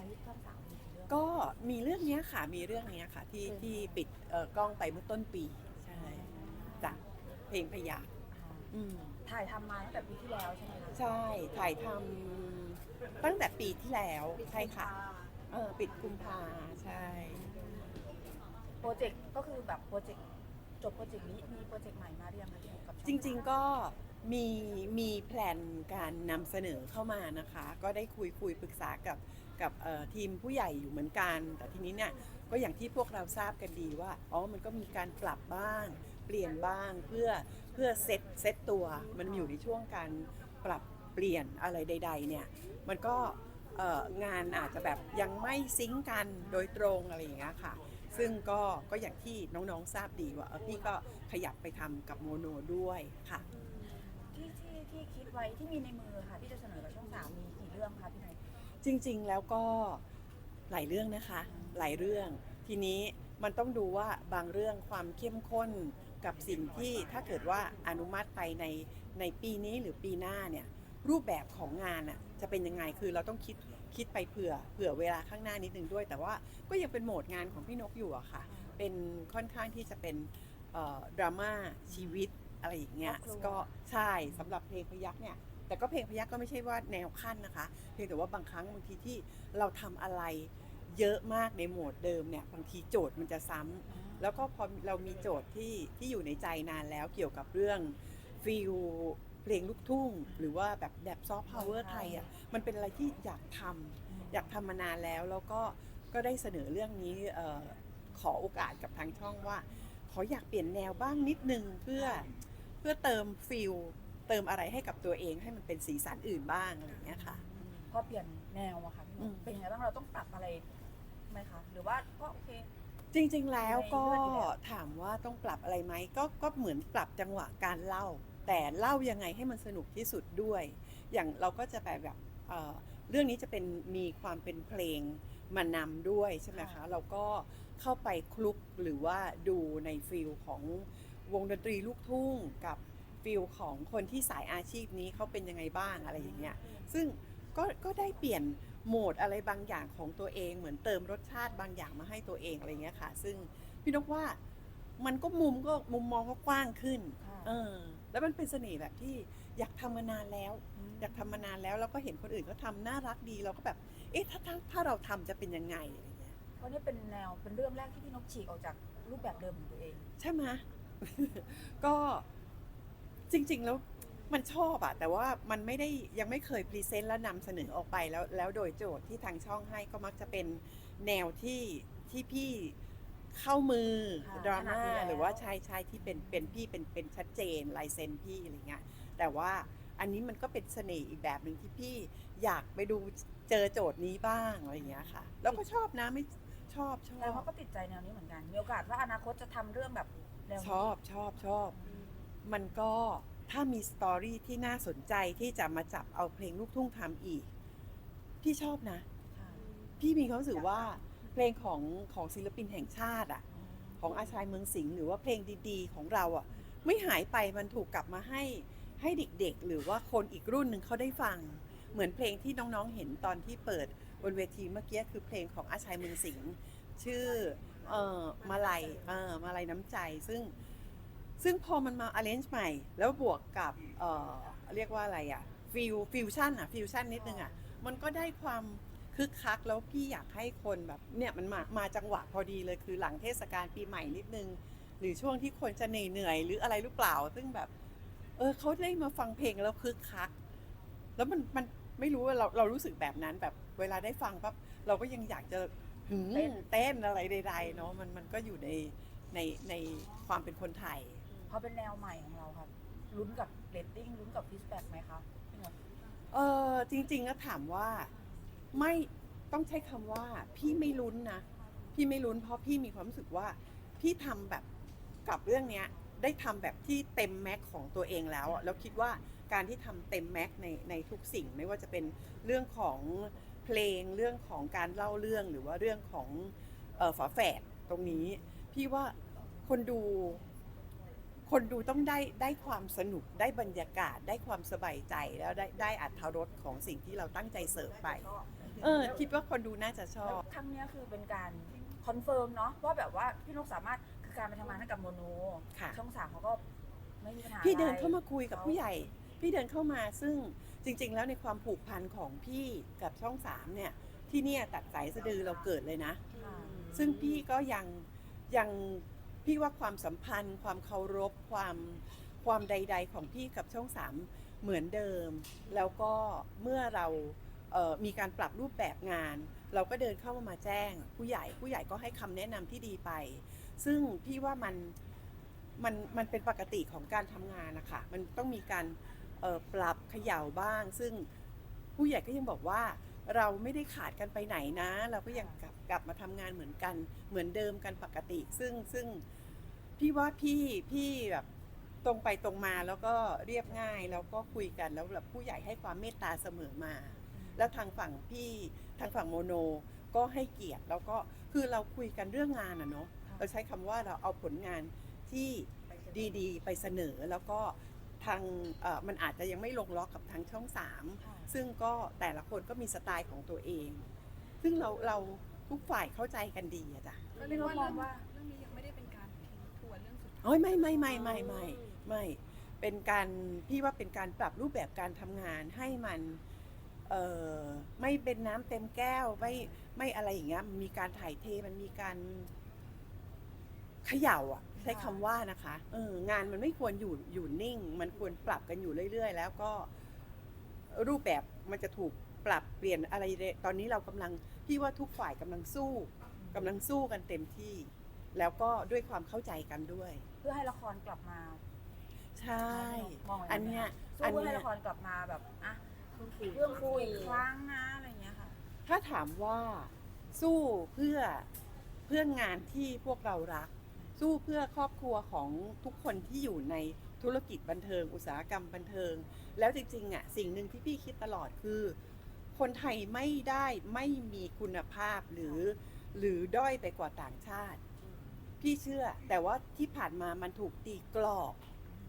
คะที่ช่องสามมีกี่เรื่อง ก็มีเรื่องเนี้ยค่ะมีเรื่องเนี้ยค่ะ ที่เพลงที่ปิดเอ่อกล้องไปเมื่อต้นปีใช่จากเพลงพยาอ่าอืมถ่ายทำมาตั้งแต่ปีที่แล้วใช่ไหมคะใช่ถ่ายทำตั้งแต่ปีที่แล้วใช่ค่ะ เออปิดกุมภาใช่ โปรเจกต์ก็คือแบบโปรเจกต์จบโปรเจกต์นี้มีโปรเจกต์ใหม่มาหรือยังคะที่กับช่อจริงๆก็มีมีแพลนการนำเสนอเข้ามานะคะ ก็ได้คุยคุยปรึกษากับ กับทีมผู้ใหญ่อยู่เหมือนกัน แต่ทีนี้เนี่ยก็อย่างที่พวกเราทราบกันดีว่าอ๋อมันก็มีการปรับบ้าง เปลี่ยนบ้างเพื่อเพื่อเซตเซตตัวมันอยู่ในช่วงการปรับเปลี่ยนอะไรใด ๆ เนี่ยมันก็งานอาจจะแบบยังไม่ซิงกันโดยตรงอะไรอย่างเงี้ยค่ะ ซึ่งก็ก็อย่างที่น้องๆทราบดีว่าพี่ก็ขยับไปทำกับโมโนด้วยค่ะที่ที่ที่คิดไว้ที่มีในมือค่ะที่จะเสนอกับช่องสามมีกี่เรื่องคะพี่ จริง ๆ แล้วก็หลายเรื่องนะคะ หลายเรื่อง ทีนี้มันต้องดูว่าบางเรื่องความเข้มข้นกับสิ่งที่ถ้าเกิดว่าอนุมัติไปในในปีนี้หรือปีหน้าเนี่ยรูปแบบของงานอะจะเป็นยังไงคือเราต้องคิดคิดไปเผื่อเผื่อเวลาข้างหน้านิดนึงด้วย แต่ว่าก็ยังเป็นโหมดงานของพี่นกอยู่อะค่ะ เป็นค่อนข้างที่จะเป็นเอ่อดราม่าชีวิตอะไรอย่างเงี้ยครอบครัวก็ใช่สำหรับเพลงพยักเนี่ย แต่ก็เพลงพยักก็ไม่ใช่ว่าแนวขั้นนะคะ เพียงแต่ว่าบางครั้งบางทีที่เราทำอะไรเยอะมากในโหมดเดิมเนี่ยบางทีโจทย์มันจะซ้ำแล้วก็พอเรามีโจทย์ที่ที่อยู่ในใจนานแล้วเกี่ยวกับเรื่องฟิลเพลงลูกทุ่ง หรือว่าแบบแบบซอฟต์พาวเวอร์ไทยอะมันเป็นอะไรที่อยากทำอยากทำมานานแล้วแล้วก็ก็ได้เสนอเรื่องนี้เออขอโอกาสกับทางช่องว่า ขออยากเปลี่ยนแนวบ้างนิดนึงเพื่อเพื่อเติมฟิล เติมอะไรให้กับตัวเองให้มันเป็นสีสันอื่นบ้างอะไรอย่างเงี้ยค่ะพอเปลี่ยนแนวอะค่ะพี่นอืกมเป็นยังไงบ้างเราต้องปรับอะไรไหมคะ หรือว่าก็โอเค จริงๆ แล้วก็ในเลือดอยู่แล้วถามว่าต้องปรับอะไรไหมก็ก็เหมือนปรับจังหวะการเล่า แต่เล่ายังไงให้มันสนุกที่สุดด้วย อย่างเราก็จะแบบแบบเอ่อเรื่องนี้จะเป็นมีความเป็นเพลงมานำด้วยใช่ไหมคะค่ะ เราก็เข้าไปคลุกหรือว่าดูในฟิลของวงดนตรีลูกทุ่งกับ ฟิลของคนที่สายอาชีพนี้เขาเป็นยังไงบ้างอะไรอย่างเงี้ยซึ่งก็ก็ได้เปลี่ยนโหมดอะไรบางอย่างของตัวเอง เหมือนเติมรสชาติบางอย่างมาให้ตัวเองอะไรเงี้ยค่ะ ซึ่งพี่นกว่ามันก็มุมก็มุมมองก็กว้างขึ้นค่ะเออ แล้วมันเป็นเสน่ห์แบบที่อยากทำมานานแล้ว อยากทำมานานแล้วแล้วก็เห็นคนอื่นเขาทำน่ารักดีเราก็แบบ เอ๊ะถ้าถ้าถ้าเราทำจะเป็นยังไงอะไรเงี้ยเพราะนี่เป็นแนวเป็นเรื่องแรกที่พี่นกฉีกออกจากรูปแบบเดิมของตัวเอง ใช่ไหมก็ จริง ๆ แล้วมันชอบอะแต่ว่ามันไม่ได้ยังไม่เคยพรีเซนต์และนำเสนอออกไปแล้วแล้วโดยโจทย์ที่ทางช่องให้ก็มักจะเป็นแนวที่ที่พี่เข้ามือค่ะดราม่าถนัดอยู่แล้วหรือว่าชายชายที่เป็นเป็นพี่เป็นเป็นชัดเจนลายเซ็นพี่อะไรเงี้ยแต่ว่าอันนี้มันก็เป็นเสน่ห์อีกแบบหนึ่งที่พี่อยากไปดูเจอโจทย์นี้บ้างอะไรเงี้ยค่ะ แล้วก็ชอบนะไม่ชอบชอแล้วบเขาก็ติดใจแนวนี้เหมือนกันมีโอกาสว่าอนาคตจะทำเรื่องแบบแนวนี้ชอบชอบชอบ มันก็ถ้ามีสตอรี่ที่น่าสนใจที่จะมาจับเอาเพลงลูกทุ่งทำอีก พี่ชอบนะค่ะพี่มีความรู้สึกว่าเพลงของของศิลปินแห่งชาติอะ ของอาชายเมืองสิงห์หรือว่าเพลงดีๆ ของเราอะ ไม่หายไปมันถูกกลับมาให้ให้เด็กๆ หรือว่าคนอีกรุ่นหนึ่งเขาได้ฟัง เหมือนเพลงที่น้องๆเห็นตอนที่เปิดบนเวทีเมื่อกี้คือเพลงของอาชายเมืองสิงห์ชื่อเอ่อมาลัยเอ่อมาลัยน้ำใจซึ่ง ซึ่งพอมันมา arrange ใหม่ แล้วบวกกับเอ่อเรียกว่าอะไรอะฟิวฟิวชั่นอะฟิวชั่นนิดนึงอะมันก็ได้ความคึกคักแล้วพี่อยากให้คนแบบเนี่ยมันมามาจังหวะพอดีเลยคือหลังเทศกาลปีใหม่นิดนึง หรือช่วงที่คนจะเหนื่อยเหนื่อยๆหรืออะไรหรือเปล่า ซึ่งแบบ เออเขาได้มาฟังเพลงแล้วคึกคัก แล้วมันมันไม่รู้ว่าเราเรารู้สึกแบบนั้นแบบเวลาได้ฟังปั๊บเราก็ยังอยากจะหึงเต้นเต้นอะไรใดๆเนาะมันมันก็อยู่ในในในความเป็นคนไทยเพราะเป็นแนวใหม่ของเราครับลุ้นกับเรตติ้งลุ้นกับฟีดแบ็กไหมคะพี่นกเออจริงๆก็ถามว่าไม่ต้องใช้คำว่า พี่ไม่ลุ้นนะพี่ไม่ลุ้นเพราะพี่มีความรู้สึกว่า พี่ทำแบบกับเรื่องเนี้ยได้ทำแบบที่เต็มแม็กของตัวเองแล้วแล้วคิดว่าการที่ทำเต็มแม็กในในทุกสิ่ง ไม่ว่าจะเป็นเรื่องของเพลงเรื่องของการเล่าเรื่องหรือว่าเรื่องของฝาแฝดตรงนี้ พี่ว่าคนดู คนดูต้องได้ได้ความสนุกได้บรรยากาศได้ความสบายใจแล้วได้ได้อัธรสของสิ่งที่เราตั้งใจเสิร์ฟไป เออ คิดว่าคนดูน่าจะชอแล้วบครั้งเนี้ยคือเป็นการคอนเฟิร์มเนาะว่าแบบว่าพี่นกสามารถคือการไปทำงานให้กับโมโนค่ะ ช่องสามเขาก็ไม่มีปัญหาพี่เดินอะไรเข้ามาคุยกับผู้ใหญ่ พี่เดินเข้ามาซึ่งจริง ๆ แล้วในความผูกพันของพี่กับช่องสามเนี่ย ที่เนี่ยตัดสายสะดือเราเกิดเลยนะ ค่ะซึ่งพี่ก็ยังยัง พี่ว่าความสัมพันธ์ ความเคารพความความใด ๆ ของพี่กับช่องสามเหมือนเดิม แล้วก็เมื่อเรามีการปรับรูปแบบงาน เราก็เดินเข้ามาแจ้ง ผู้ใหญ่ผู้ใหญ่ก็ให้คำแนะนำที่ดีไป ซึ่งพี่ว่ามันมันมันเป็นปกติของการทำงานนะคะมันต้องมีการปรับเขย่าบ้าง ซึ่งผู้ใหญ่ก็ยังบอกว่า เราไม่ได้ขาดกันไปไหนนะ เราก็ยังกลับกลับมาทำงานเหมือนกันเหมือนเดิมกันปกติ ซึ่งซึ่งพี่ว่าพี่พี่แบบตรงไปตรงมาแล้วก็เรียบง่ายแล้วก็คุยกันแล้วแบบผู้ใหญ่ให้ความเมตตาเสมอมา แล้วทางฝั่งพี่ทางฝั่งโมโนก็ให้เกียรติแล้วก็คือเราคุยกันเรื่องงานอะเนาะค่ะเราใช้คำว่าเราเอาผลงานที่ดีๆ ไปเสนอแล้วก็ ทางเอ่อมันอาจจะยังไม่ลงล็อกกับทางช่องสามค่ะซึ่งก็แต่ละคนก็มีสไตล์ของตัวเอง ซึ่งเราเราทุกฝ่ายเข้าใจกันดีอะจ้ะก็เรียกว่ามองว่าเรื่องนี้ยังไม่ได้เป็นการทิ้งทวนเรื่องสุดท้ายโอ้ยไม่ไม่ไม่ไม่ไม่ไม่เป็นการพี่ว่าเป็นการปรับรูปแบบการทำงานให้มันเอ่อไม่เป็นน้ำเต็มแก้วไม่ไม่อะไรอย่างเงี้ยมันมีการถ่ายเทมันมีการ เขย่าอะใช้คำว่านะคะเอองานมันไม่ควรอยู่อยู่นิ่ง มันควรปรับกันอยู่เรื่อยๆ แล้วก็รูปแบบมันจะถูกปรับเปลี่ยนอะไรเลยตอนนี้เรากำลังพี่ว่าทุกฝ่ายกำลังสู้กำลังสู้กันเต็มที่ แล้วก็ด้วยความเข้าใจกันด้วย เพื่อให้ละครกลับมา ใช่มองย่างอันเนี้ยสู้อันเพื่อเนี้ให้ยละครกลับมาแบบอะเรื่องคุยอีกครั้งนะอะไรอย่างเงี้ยค่ะ ถ้าถามว่าสู้เพื่อเพื่องานที่พวกเรารัก สู้เพื่อครอบครัวของทุกคนที่อยู่ในธุรกิจบันเทิง อุตสาหกรรมบันเทิง แล้วจริงๆอะสิ่งหนึ่งที่พี่คิดตลอดคือ คนไทยไม่ได้ไม่มีคุณภาพหรือ หรือด้อยไปกว่าต่างชาติ พี่เชื่อ แต่ว่าที่ผ่านมามันถูกตีกรอบ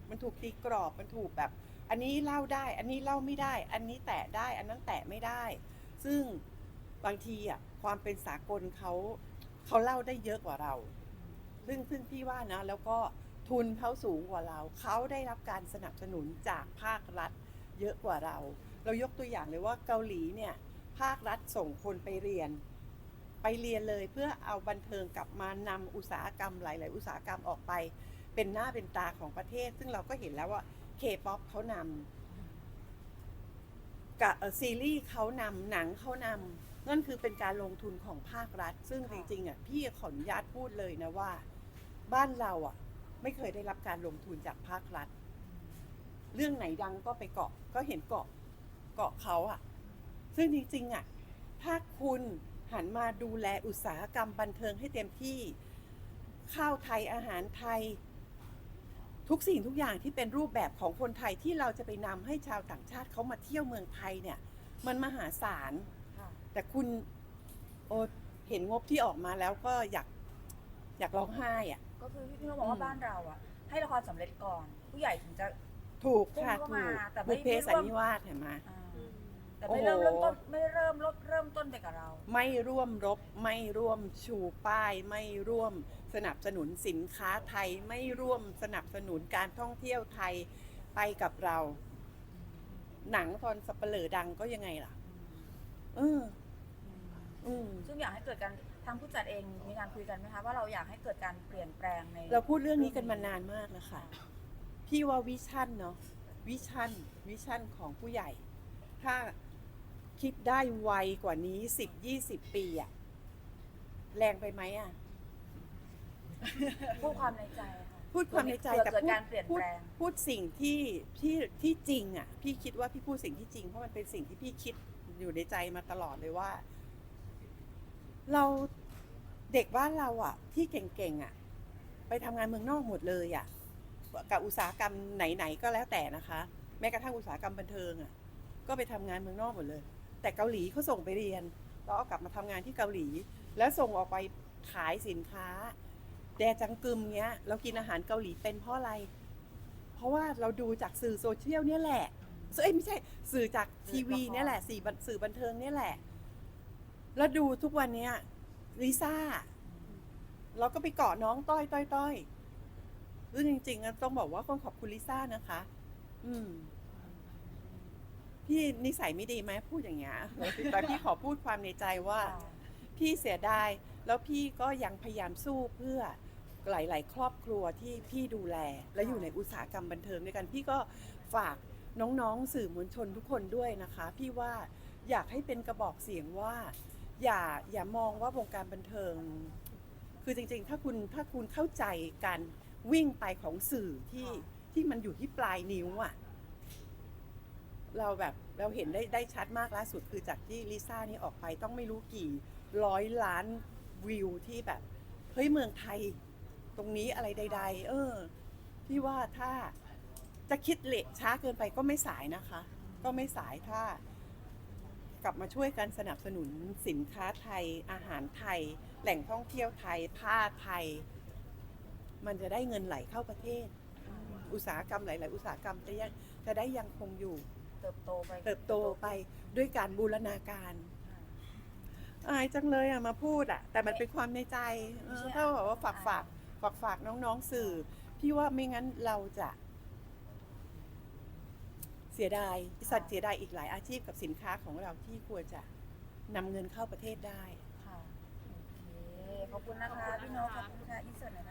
มันถูกตีกรอบมันถูกแบบ อันนี้เล่าได้ อันนี้เล่าไม่ได้ อันนี้แตะได้ อันนั้นแตะไม่ได้ ซึ่งบางทีอะความเป็นสากลเขาเขาเล่าได้เยอะกว่าเรา ซึ่งซึ่งพี่ว่านะ แล้วก็ทุนเขาสูงกว่าเรา เขาได้รับการสนับสนุนจากภาครัฐเยอะกว่าเรา เรายกตัวอย่างเลยว่าเกาหลีเนี่ยภาครัฐส่งคนไปเรียน ไปเรียนเลยเพื่อเอาบันเทิงกลับมานำอุตสาหกรรมหลาย ๆ อุตสาหกรรมออกไป เป็นหน้าเป็นตาของประเทศ ซึ่งเราก็เห็นแล้วว่าเคป๊อปเขานำกับซีรีส์เขานำหนังเขานำนั่นคือเป็นการลงทุนของภาครัฐ ซึ่งจริงๆอะพี่ขออนุญาตพูดเลยนะว่า บ้านเราอะ ไม่เคยได้รับการลงทุนจากภาครัฐ เรื่องไหนดังก็ไปเกาะก็เห็นเกาะเกาะเขาอะ ซึ่งจริงๆอะถ้าคุณหันมาดูแลอุตสาหกรรมบันเทิงให้เต็มที่ข้าวไทยอาหารไทย ทุกสิ่งทุกอย่างที่เป็นรูปแบบของคนไทยที่เราจะไปนำให้ชาวต่างชาติเขามาเที่ยวเมืองไทยเนี่ย มันมหาศาลค่ะแต่คุณโอเห็นงบที่ออกมาแล้วก็อยากอยากร้องไห้อะ ก็คือพี่นกบอกว่าอืมบ้านเราอะ ให้ละครสำเร็จก่อน ผู้ใหญ่ถึงจะ ถูกค่ะพุ่งถูเข้ากมาแต่ไม่บุพเพไม่ร่วมสันนิวาสเห็นไหม อ่าแต่ไม่เริ่มโอ้โหเริ่มต้นไม่เริ่มเริ่มต้นไปกับเรา ไม่ร่วมรบ ไม่ร่วมชูป้าย ไม่ร่วมสนับสนุนสินค้าไทย ไม่ร่วมสนับสนุนการท่องเที่ยวไทยไปกับเรา หนังตอนสเปเหร่อดังก็ยังไงล่ะ เออ อืม ซึ่งอยากให้เกิดการ ทางผู้จัดเองมีการคุยกันไหมคะว่าเราอยากให้เกิดการเปลี่ยนแปลงในเราพูดเรื่องนี้กันมานานมากนะคะพี่ว่าวิชั่นเนาะวิชั่นวิชั่นของผู้ใหญ่ ถ้าคิดได้ไวกว่านี้สิบยี่สิบปีอะแรงไปไหมอะพูดความในใจค่ะพูดความในใจเผื่อแต่เกิดพูดการเปลี่ยนพูดแปลงพูดสิ่งที่ที่ที่จริงอะพี่คิดว่าพี่พูดสิ่งที่จริงเพราะมันเป็นสิ่งที่พี่คิดอยู่ในใจมาตลอดเลยว่า เราเด็กบ้านเราอะที่เก่งๆอะไปทำงานเมืองนอกหมดเลยอะกับอุตสาหกรรมไหนๆก็แล้วแต่นะคะ แม้กระทั่งอุตสาหกรรมบันเทิงอะก็ไปทำงานเมืองนอกหมดเลย แต่เกาหลีเขาส่งไปเรียนแล้วเอากลับมาทำงานที่เกาหลี แล้วส่งออกไปขายสินค้า แดจังกึมเนี้ย เรากินอาหารเกาหลีเป็นเพราะอะไร เพราะว่าเราดูจากสื่อโซเชียลเนี่ยแหละเอ้ยไม่ใช่สื่อจากทีวีเนี่ยแหละสื่อบันสื่อบันเทิงเนี่ยแหละ แล้วดูทุกวันเนี้ยลิซ่าเราก็ไปเกาะน้องต้อยต้อยต้อยซึ่งจริงๆอะต้องบอกว่าต้องขอบคุณลิซ่านะคะ อืม พี่นิสัยไม่ดีไหมพูดอย่างเงี้ยแต่พี่ขอพูดความในใจว่า พี่เสียดายแล้วพี่ก็ยังพยายามสู้เพื่อหลาย ๆ ครอบครัวที่พี่ดูแล และอยู่ในอุตสาหกรรมบันเทิงด้วยกัน พี่ก็ฝากน้องๆสื่อมวลชนทุกคนด้วยนะคะ พี่ว่าอยากให้เป็นกระบอกเสียงว่า อย่าอย่ามองว่าวงการบันเทิง คือจริงๆ ถ้าคุณถ้าคุณเข้าใจการวิ่งไปของสื่อที่ที่มันอยู่ที่ปลายนิ้วอะเราแบบเราเห็นได้ได้ชัดมากล่าสุดคือจากที่ลิซ่านี่ออกไปต้องไม่รู้กี่ร้อยล้านวิวที่แบบเฮ้ยเมืองไทย ตรงนี้อะไรใด ๆ เออพี่ว่าถ้าจะคิดเละช้าเกินไปก็ไม่สายนะคะ ก็ไม่สายถ้า กลับมาช่วยกันสนับสนุนสินค้าไทย อาหารไทย แหล่งท่องเที่ยวไทย ผ้าไทย มันจะได้เงินไหลเข้าประเทศ อุตสาหกรรมหลาย ๆ อุตสาหกรรมจะยังจะได้ยังคงอยู่ เติบโตไปเติบโตไปด้วยการบูรณาการอายจังเลยอะมาพูดอะแต่มันเป็นความในใจเออถ้าบอกว่าฝากฝากฝากฝากน้องๆสื่อ พี่ว่าไม่งั้นเราจะ เสียดายสัตว์เสียดายอีกหลายอาชีพกับสินค้าของเราที่ควรจะนำเงินเข้าประเทศได้ ค่ะโอเคขอบคุณนะคะพี่นกขอบคุณค่ะอินเสิร์ตหน่อยนะคะ